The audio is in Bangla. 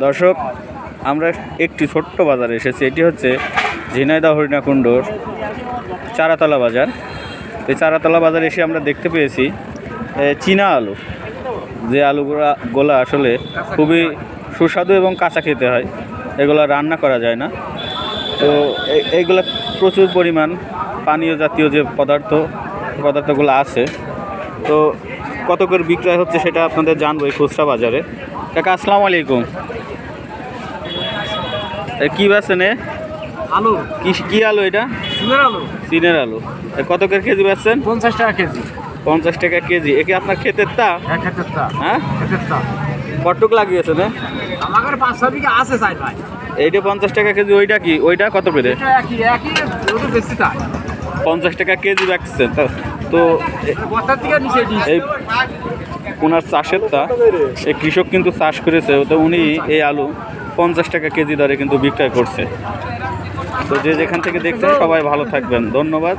দর্শক, আমরা একটি ছোট্ট বাজারে এসেছি। এটি হচ্ছে ঝিনাইদা হরিণাকুণ্ডর চারাতলা বাজার। এই চারাতলা বাজারে এসে আমরা দেখতে পেয়েছি চীনা আলু। যে আলুগুলা, গোলা আসলে খুবই সুস্বাদু এবং কাঁচা খেতে হয়। এগুলো রান্না করা যায় না। তো এইগুলো প্রচুর পরিমাণ পানীয় জাতীয় যে পদার্থ, পদার্থগুলো আছে। তো কত করে বিক্রয় হচ্ছে সেটা আপনাদের জানব এই খুচরা বাজারে। কাকা আসসালামু আলাইকুম। কি বেছেন? আলু। কি কি আলু এটা? সুন্দর আলু। চীনের আলু। কত করে কেজি বেচছেন? পঞ্চাশ টাকা কেজি। পঞ্চাশ টাকা কেজি। এ কি আপনার ক্ষেতের তা? এক ক্ষেত্রের তা। হ্যাঁ? ক্ষেত্রের তা। কটুক লাগিয়েছেন? আমার পাঁচ ছয় বিঘা আছে চাই ভাই। এইটা পঞ্চাশ টাকা কেজি ওইটা কি? ওইটা কত করে? পঞ্চাশ টাকা কেজি রাখছেন তা- এই ওনার চাষের তা এই কৃষক কিন্তু চাষ করেছে তো উনি এই আলু পঞ্চাশ টাকা কেজি দরে কিন্তু বিক্রয় করছে। তো যে যেখান থেকে দেখছেন সবাই ভালো থাকবেন। ধন্যবাদ।